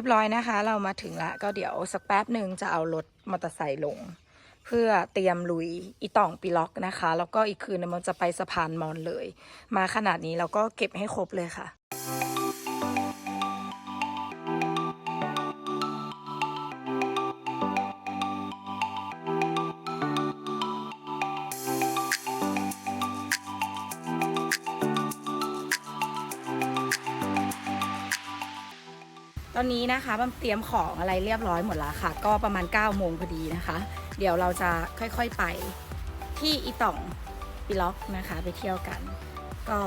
รียบร้อยนะคะ เรามาถึงละก็เดี๋ยวสักแป๊บหนึ่งจะเอารถมอเตอร์ไซค์ลง เพื่อเตรียมลุยอีต่องปีล็อกนะคะ แล้วก็อีกคืนนึงมันจะไปสะพานมอนเลย มาขนาดนี้เราก็เก็บให้ครบเลยค่ะ นี้นะคะบัมเตรียมของอะไรเรียบร้อยหมดแล้วค่ะ ก็ประมาณ9ก้าโมงพอดีนะคะ เดี๋ยวเราจะค่อยๆไปที่อีต่องปิล็อกนะคะ ไปเที่ยวกัน ก็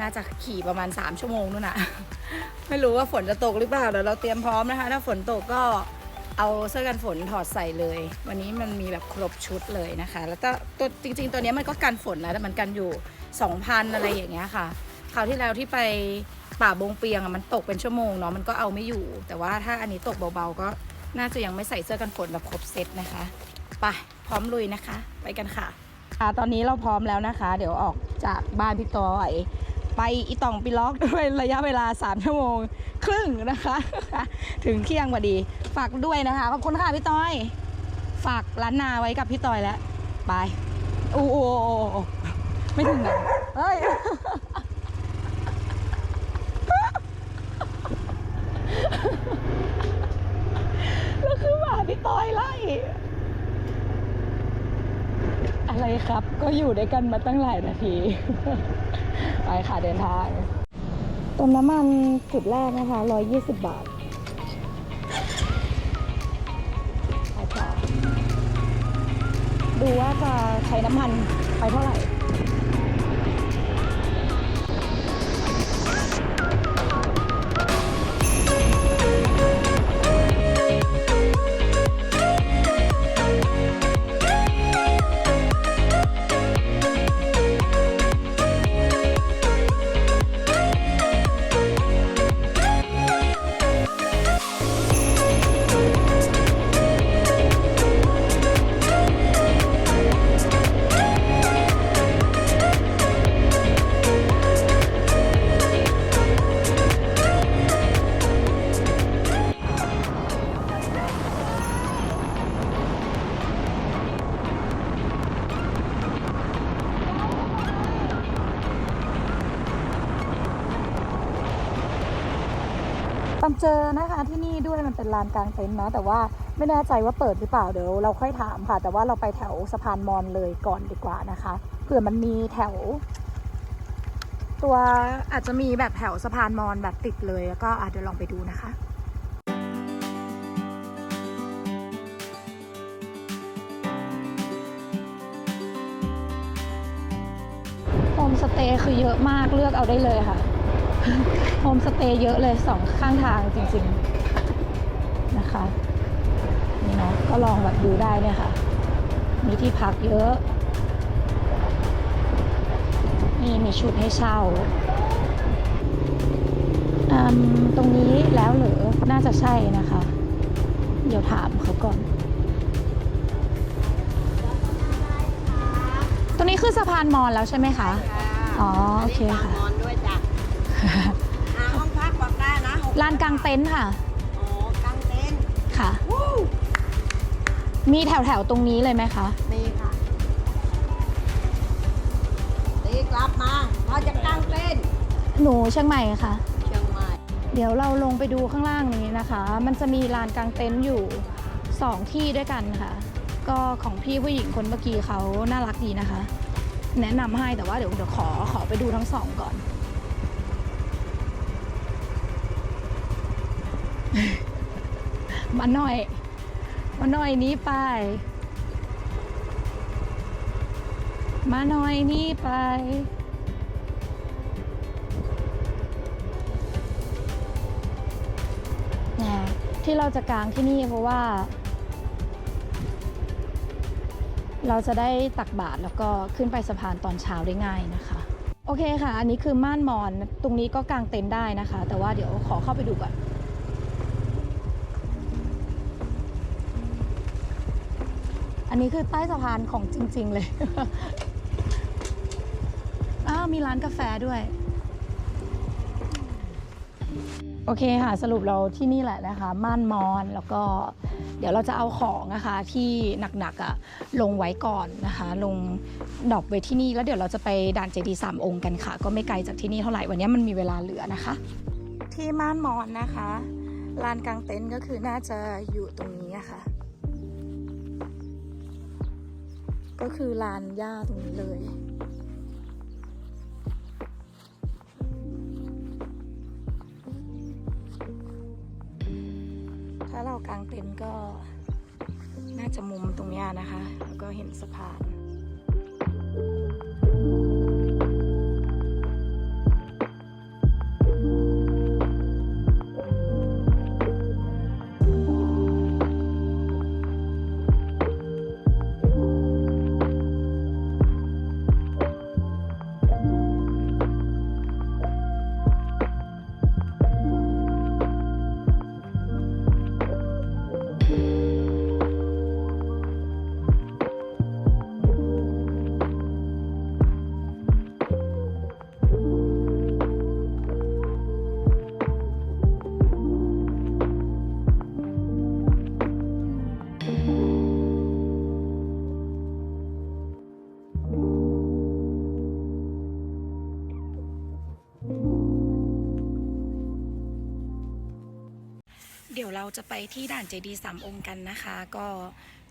น่าจะขี่ประมาณ 3 ชั่วโมงนู่นนะไม่รู้ว่าฝนจะตกหรือเปล่าเดี๋ยวเราเตรียมพร้อมนะคะ ถ้าฝนตกก็เอาเสื้อกันฝนถอดใส่เลย วันนี้มันมีแบบครบชุดเลยนะคะ แล้วก็ตัวจริง ๆ ตัวนี้มันก็กันฝนนะแต่มันกันอยู่ 2,000 อะไรอย่างเงี้ยค่ะ คราวที่แล้วที่ไปป่าบงเปียงอะมันตกเป็นชั่วโมงเนาะมันก็เอาไม่อยู่ แต่ว่าถ้าอันนี้ตกเบาๆก็น่าจะยังไม่ใส่เสื้อกันฝนแบบครบเซตนะคะไปพร้อมลุยนะคะ ไปกันค่ะอ่าตอนนี้เราพร้อมแล้วนะคะ เดี๋ยวออกจากบ้านพี่ต้อยไปอีต่องปีล็อกด้วยระยะเวลา 3 ชั่วโมง ครึ่งนะคะ ถึงเที่ยงพอดี ฝากด้วยนะคะขอบคุณค่ะพี่ต้อย ฝากร้านนาไว้กับพี่ต้อยแล้ว ไปโอ้โหไม่ถึงไหนเอ้ย แล้วคือหมาพี่ ต้อยไล่ อะไรครับก็อยู่ด้วยกันมาตั้งหลายนาที ไปค่ะเดินทางตรงน้ำมันจุดแรกนะคะ 120 บาทไปต่อดูว่าจะใช้น้ำมันไปเท่าไหร่ ด้วยมันเป็นลานกลางเต็นท์นะ แต่ว่าไม่แน่ใจว่าเปิดหรือเปล่าเดี๋ยวเราค่อยถามค่ะ แต่ว่าเราไปแถวสะพานมอนเลยก่อนดีกว่านะคะเผื่อมันมีแถว ตัวอาจจะมีแบบแถวสะพานมอนแบบติดเลยแล้วก็อะเดี๋ยวลองไปดูนะคะโฮมสเตย์คือเยอะมากเลือกเอาได้เลยค่ะโฮมสเตย์เยอะเลยสองข้างทางจริง ๆ ก็ลองแบบดูได้เนี่ยค่ะ มีที่พักเยอะ นี่มีชุดให้เช่าอืมตรงนี้แล้วเหรือ น่าจะใช่นะคะ เดี๋ยวถามเขาก่อน ตรงนี้คือสะพานมอญแล้วใช่ไหมคะ อ๋อ โอเคค่ะนอนด้วยจ้ะหาห้องพักบอกได้นะหลานกลางเต็นท์ค่ะ มีแถวแถวๆตรงนี้เลยไหมคะ มีค่ะตีกลับมาเราจะกางเต็นท์หนูเชียงใหม่ค่ะ เชียงใหม่ เดี๋ยวเราลงไปดูข้างล่างนี้นะคะ มันจะมีลานกลางเต็นท์อยู่สองที่ด้วยกันค่ะ ก็ของพี่ผู้หญิงคนเมื่อกี้เขาน่ารักดีนะคะ แนะนำให้แต่ว่าเดี๋ยวเดี๋ยวขอขอไปดูทั้งสองก่อน มาหน่อย มาหน่อยนี้ไป มาหน่อยนี่ไปนะที่เราจะกางที่นี่เพราะว่า เราจะได้ตักบาตรแล้วก็ขึ้นไปสะพานตอนเช้าได้ง่ายนะคะ โอเคค่ะ อันนี้คือม่านมอน ตรงนี้ก็กางเต็นท์ได้นะคะ แต่ว่าเดี๋ยวขอเข้าไปดูก่อน อันนี้คือใต้สะพานของจริง ๆ เลย อ้าวมีร้านกาแฟด้วย โอเคค่ะ สรุปเราที่นี่แหละนะคะ ม่านมอนแล้วก็เดี๋ยวเราจะเอาของนะคะที่หนักๆอะลงไว้ก่อนนะคะ ลงดอปไว้ที่นี่แล้วเดี๋ยวเราจะไปด่านเจดีย์สามองค์กันค่ะ ก็ไม่ไกลจากที่นี่เท่าไหร่วันนี้มันมีเวลาเหลือนะคะ ที่ม่านมอนนะคะลานกลางเต็นท์ก็คือน่าจะอยู่ตรงนี้อะค่ะ ก็คือลานหญ้าตรงนี้เลย ถ้าเรากางเต็นท์ก็น่าจะมุมตรงนี้นะคะ แล้วก็เห็นสะพาน ดี๋ยวเราจะไปที่ด่านเจดีสามองค์กันนะคะ ก็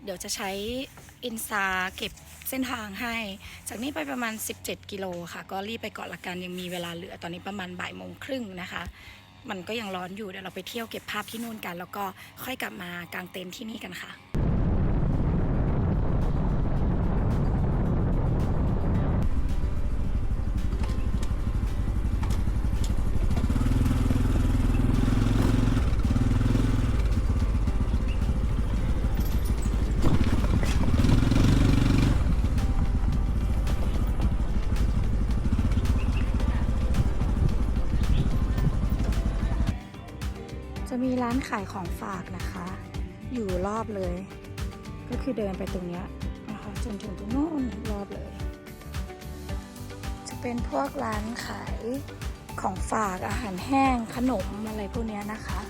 เดี๋ยวจะใช้อินซาเก็บเส้นทางให้ จากนี้ไปประมาณ 17 กิโลค่ะ ก็รีบไปเกาะละกันยังมีเวลาเหลือตอนนี้ประมาณบ่ายโมงครึ่งนะคะ มันก็ยังร้อนอยู่เดี๋ยวเราไปเที่ยวเก็บภาพที่นู่นกัน แล้วก็ค่อยกลับมากางเต็นท์ที่นี่กันค่ะ ร้านขายของฝากนะคะ อยู่รอบเลย ก็คือเดินไปตรงเนี้ยนะคะจนถึงตรงโน้นรอบเลย จะเป็นพวกร้านขายของฝากอาหารแห้งขนมอะไรพวกเนี้ยนะคะ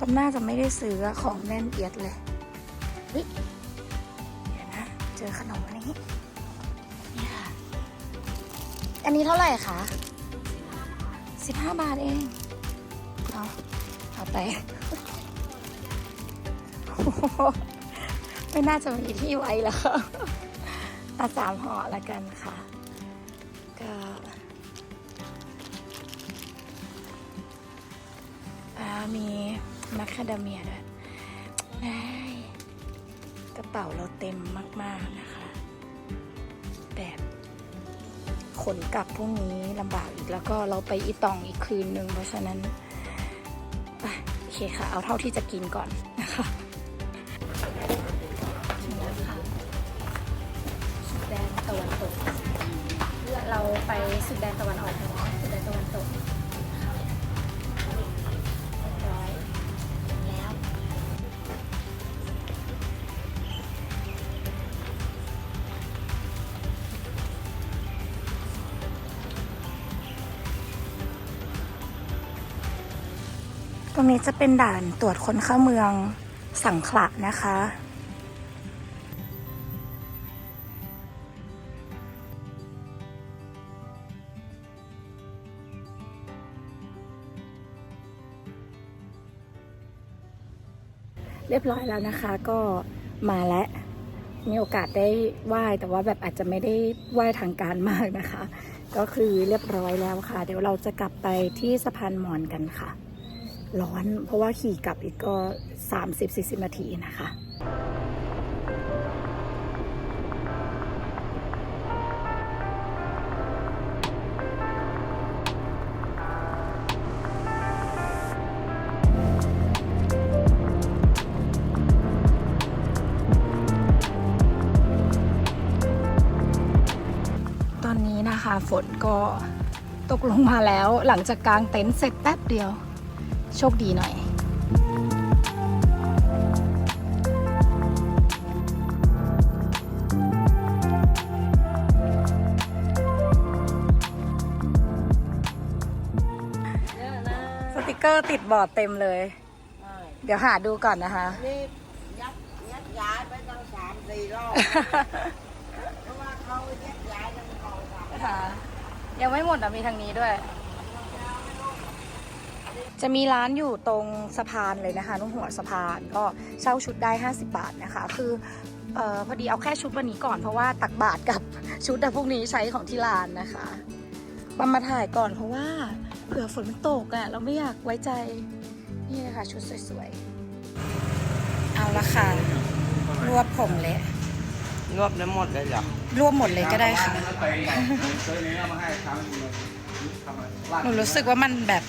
ตำน่าจะไม่ได้ซื้อของแน่นเอียดเลยเฮ้ยเดี๋ยวนะ เจอขนม อันนี้เท่าไหร่คะสิบห้าบาทเอง เอาเอาไป ไม่น่าจะมีที่ไว้แล้วเอาสามห่อละกันค่ะ ก็มีมัคคาเดเมียด้วยกระเป๋าเราเต็มมาก ๆ นะคะ ขนกลับพรุ่งนี้ลำบากอีกแล้วก็เราไปอีตองอีกคืนนึง เพราะฉะนั้นโอเคค่ะ เอาเท่าที่จะกินก่อนนะคะถึงแล้วค่ะสุดแดนตะวันตก เราไปสุดแดนตะวันออก รงนี้จะเป็นด่านตรวจคนเข้าเมืองสังขละนะคะ เรียบร้อยแล้วนะคะ ก็มาแล้วมีโอกาสได้ไหว้แต่ว่าแบบอาจจะไม่ได้ไหว้ทางการมากนะคะ ก็คือเรียบร้อยแล้วค่ะ เดี๋ยวเราจะกลับไปที่สะพานมอนกันค่ะ ร้อน เพราะว่าขี่กลับอีกก็ 30-40 นาทีนะคะตอนนี้นะคะฝนก็ตกลงมาแล้วหลังจากกางเต็นท์เสร็จแป๊บเดียว โชคดีหน่อยเยอะนะสติกเกอร์ติดบอร์ดเต็มเลยใช่เดี๋ยวหาดูก่อนนะคะ นี่ยัดยัดย้ายไปตั้งสามสี่รอบเพราะว่าเขายัดย้ายตั้งสองสามค่ะยังไม่หมดอะมีทางนี้ด้วย จะมีร้านอยู่ตรงสะพานเลยนะคะตรงหัวสะพานก็เช่าชุดได้ 50 บาทนะคะ คือเออพอดีเอาแค่ชุดวันนี้ก่อนเพราะว่าตักบาทกับชุดอะพวกนี้ใช้ของที่ร้านนะคะบัมมาถ่ายก่อนเพราะว่าเผื่อฝนมันตกอะเราไม่อยากไว้ใจ นี่นะคะชุดสวยๆ เอาละค่ะ รวบผมเลยรวบได้หมดเลยเหรอรวบหมดเลยก็ได้ค่ะเคยนี้เอามาให้ครั้งนึงเลยทำอะไรหนูรู้สึกว่ามันแบบ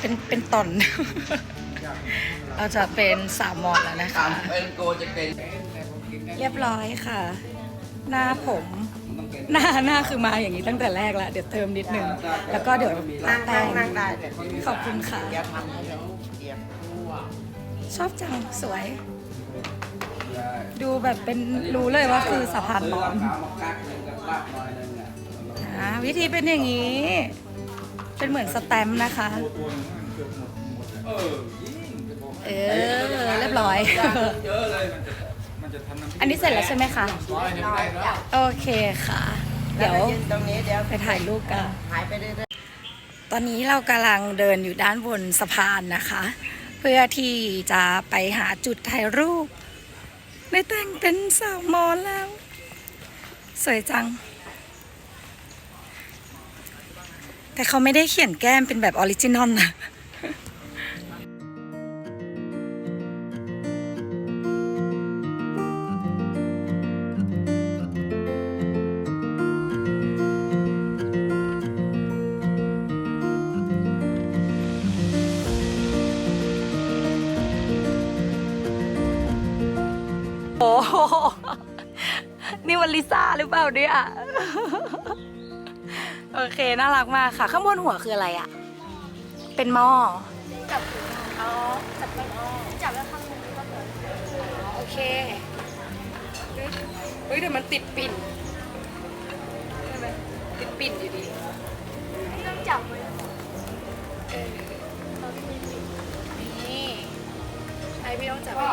เป็นเป็นตอน เราจะเป็นสามมอนแล้วนะคะ เป็นโกจะเป็นเรียบร้อยค่ะ หน้าผม หน้าหน้าคือมาอย่างนี้ตั้งแต่แรกแล้วเดี๋ยวเติมนิดนึง แล้วก็เดี๋ยวนั่งแต่นั่งงนั่งได้เลยขอบคุณค่ะเดี๋ยวทำให้ดูเดี๋ยวชอบจังสวย ดูแบบเป็นรู้เลยว่าคือสะพานมอนขาวมากักหนึ่งกับลาบหน่อยหนึงอะอ่าวิธีเป็นอย่างนี้ เป็นเหมือนสแตมป์นะคะ เออยิ่งจะบอกเออ เรียบร้อย เยอะเลยมันจะมันจะทำน้ำพริกอันนี้เสร็จแล้วใช่ไหมคะ ร้อยหนึ่งได้แล้ว โอเคค่ะ เดี๋ยวยืนตรงนี้เดี๋ยวไปถ่ายรูปกัน หายไปเรื่อยตอนนี้เรากำลังเดินอยู่ด้านบนสะพานนะคะ เพื่อที่จะไปหาจุดถ่ายรูปได้แต่งเป็นสาวมอนแล้ว สวยจัง แต่เขาไม่ได้เขียนแก้มเป็นแบบออริจินอลนะโอ้โหนี่วันลิซ่าหรือเปล่าเนี่ย โอเค น่ารักมากค่ะ ข้างบนหัวคืออะไรอะเป็นหม้อจับอ๋อจับเป็นหม้อจับแล้วข้างบนก็เกิดโอเคเฮ้ยเฮ้ยเดี๋ยวมันติดปิ่นใช่ไหมติดปิ่นอยู่ดีต้องจับไว้เออนี่ไอพี่ต้องจับไว้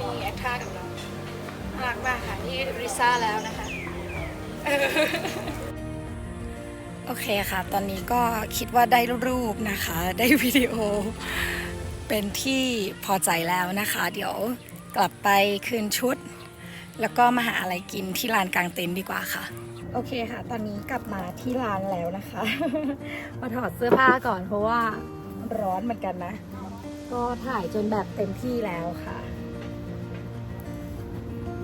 ดีๆนี่แอคท่ากับเราน่ารักมากค่ะนี่ริซ่าแล้วนะคะโอเคค่ะ ตอนนี้ก็คิดว่าได้รูปนะคะ ได้วิดีโอ เป็นที่พอใจแล้วนะคะ เดี๋ยวกลับไปคืนชุด แล้วก็มาหาอะไรกินที่ลานกลางเต็นท์ดีกว่าค่ะ โอเคค่ะ ตอนนี้กลับมาที่ร้านแล้วนะคะ มาถอดเสื้อผ้าก่อนเพราะว่าร้อนเหมือนกันนะ ก็ถ่ายจนแบบเต็มที่แล้วค่ะ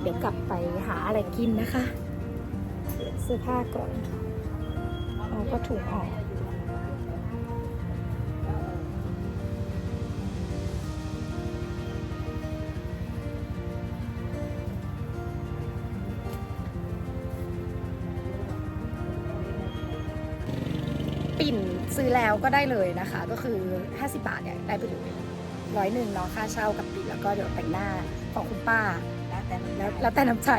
เดี๋ยวกลับไปหาอะไรกินนะคะเปลี่ยนเสื้อผ้าก่อน เอาก็ถูกออกปิ่นซื้อแล้วก็ได้เลยนะคะ ก็คือ 50 บาทเนี่ยได้ไปเลยร้อยหนึ่งเนาะค่าเช่ากับปิ่นแล้วก็เดี๋ยวแต่งหน้าของคุณป้า แล้วแต่มันแล้วแล้วแต่น้ำใจ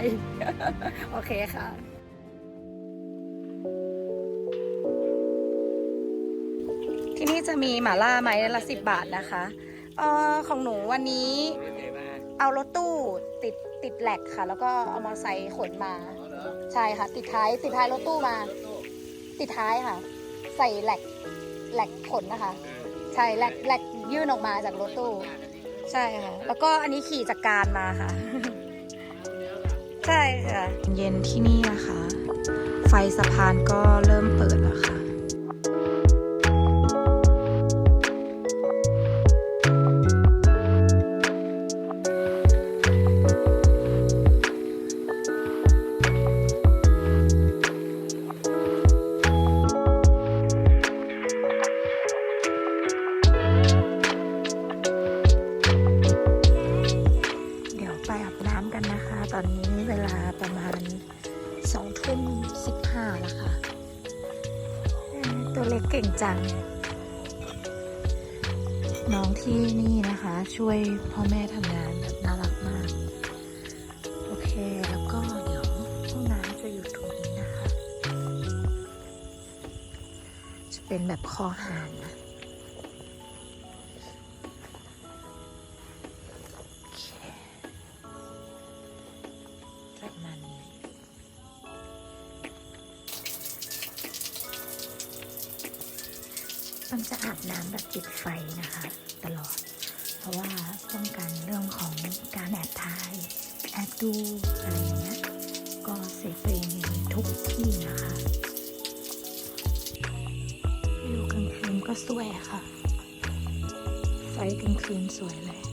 โอเคค่ะ จะมีหม่าล่าไหมละสิบบาทนะคะเออของหนูวันนี้เอารถตู้ติดติดแหลกค่ะ แล้วก็เอามอไซค์ขนมา ใช่ค่ะ ติดท้ายติดท้ายรถตู้มา ติดท้ายค่ะ ใส่แหลกแหลกขนนะคะ ใช่แหลกแหลกยื่นออกมาจากรถตู้ใช่ค่ะ แล้วก็อันนี้ขี่จากการมาค่ะ ใช่ค่ะ เย็นที่นี่นะคะ ไฟสะพานก็เริ่มเปิดแล้วค่ะ จัง น้องที่นี่นะคะ ช่วยพ่อแม่ทำงานแบบน่ารักมาก โอเค แล้วก็เดี๋ยวห้องน้ำจะอยู่ตรงนี้นะคะ จะเป็นแบบคอหาน ไฟนะคะ ตลอด เพราะว่าป้องกันเรื่องของการแอบถ่าย แอบดูอะไรอย่างเงี้ย ก็เซฟตัวเองในทุกที่นะคะอยู่กลางคืนก็สวยค่ะ ไฟกลางคืนสวยเลย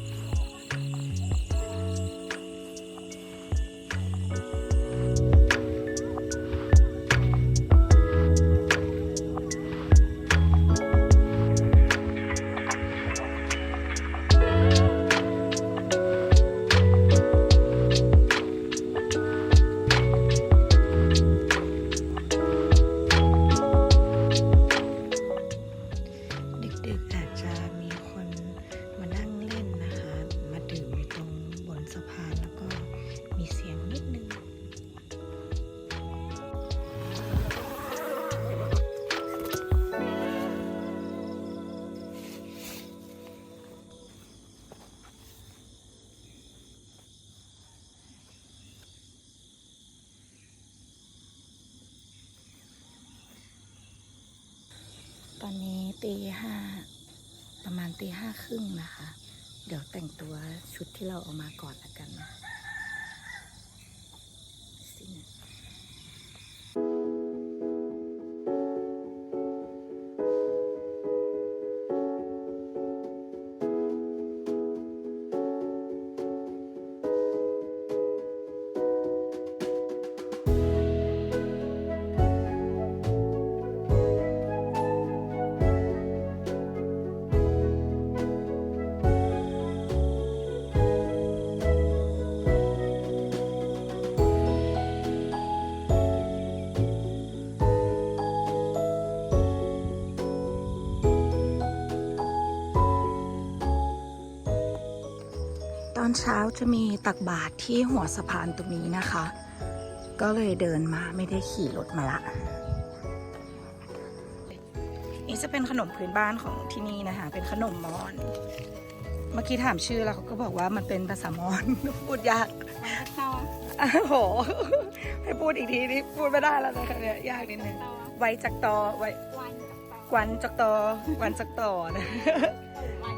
เราเอกมาก่อนละ อนเช้าจะมีตักบาตรที่หัวสะพานตรงนี้นะคะ ก็เลยเดินมาไม่ได้ขี่รถมาละนี่จะเป็นขนมพื้นบ้านของที่นี่นะคะ เป็นขนมมอน เมื่อกี้ถามชื่อแล้วเขาก็บอกว่ามันเป็นภาษามอนพูดยากโอ้โหให้พูดอีกทีนี่พูดไม่ได้แล้วนะคะเนี่ยยากนิดนึงไว้จักตอไว้วันกับเต่ากวันจักตอวันจักตอนะวัน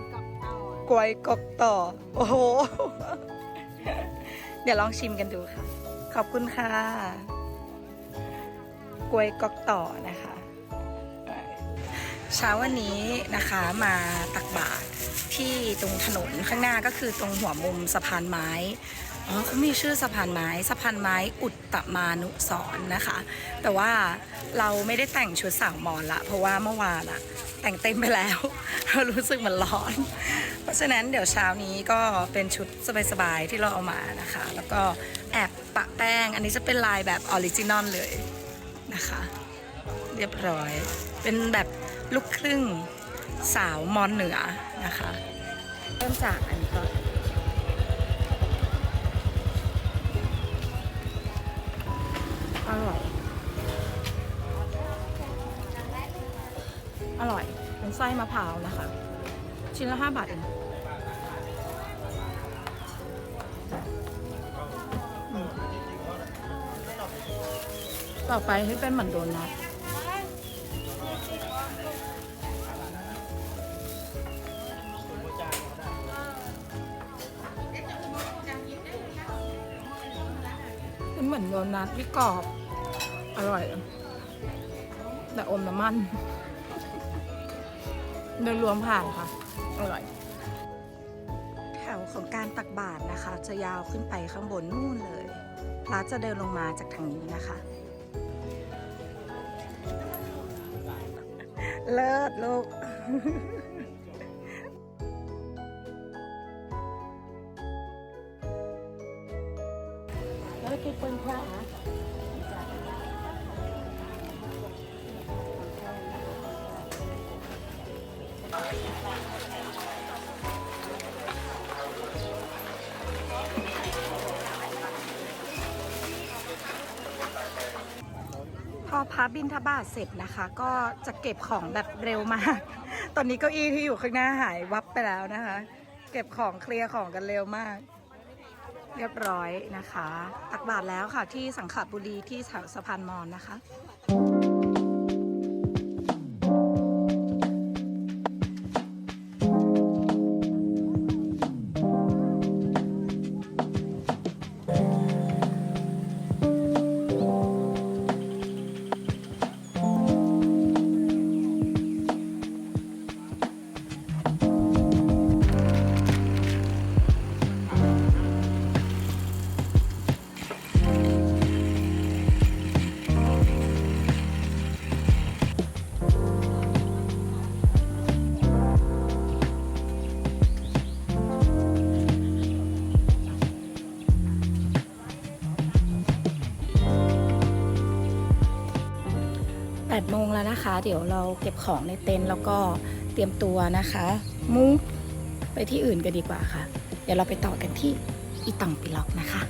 กวยกอกต่อ โอ้โห เดี๋ยวลองชิมกันดูค่ะ ขอบคุณค่ะ กวยกอกต่อนะคะ เช้าวันนี้นะคะมาตักบาตรที่ตรงถนนข้างหน้าก็คือตรงหัวมุมสะพานไม้ อ๋อเขามีชื่อสะพานไม้สะพานไม้อุตตมานุสรณ์นะคะ แต่ว่าเราไม่ได้แต่งชุดสาวมอนละ เพราะว่าเมื่อวานอะแต่งเต็มไปแล้ว เรารู้สึกมันร้อน เพราะฉะนั้นเดี๋ยวเช้านี้ก็เป็นชุดสบายๆที่เราเอามานะคะ แล้วก็แอบปะแป้ง อันนี้จะเป็นลายแบบออริจินอลเลยนะคะ เรียบร้อย เป็นแบบลูกครึ่งสาวมอนเหนือนะคะ เริ่มจากอันนี้ก่อน อร่อย อร่อย เป็นไส้มะพร้าวนะคะ ชิ้นละห้าบาทเองต่อไปให้เป็นเหมือนโดนัทเป็นเหมือนโดนัทที่กรอบ อร่อย แต่อมน้ำมันโดยรวมผ่านค่ะ อร่อย แถวของการตักบาตรนะคะ จะยาวขึ้นไปข้างบนนู่นเลยพระจะเดินลงมาจากทางนี้นะคะ เลิศลูก พอพระบินทบาทเสร็จนะคะ ก็จะเก็บของแบบเร็วมาก ตอนนี้เก้าอี้ที่อยู่ข้างหน้าหายวับไปแล้วนะคะ เก็บของเคลียร์ของกันเร็วมาก เรียบร้อยนะคะ ตักบาทแล้วค่ะที่สังขบุรีที่สะพานมอนนะคะ นะคะ เดี๋ยวเราเก็บของในเต็นท์แล้วก็เตรียมตัวนะคะ มุ้งไปที่อื่นกันดีกว่าค่ะ เดี๋ยวเราไปต่อกันที่อีตังปิล็อกนะคะ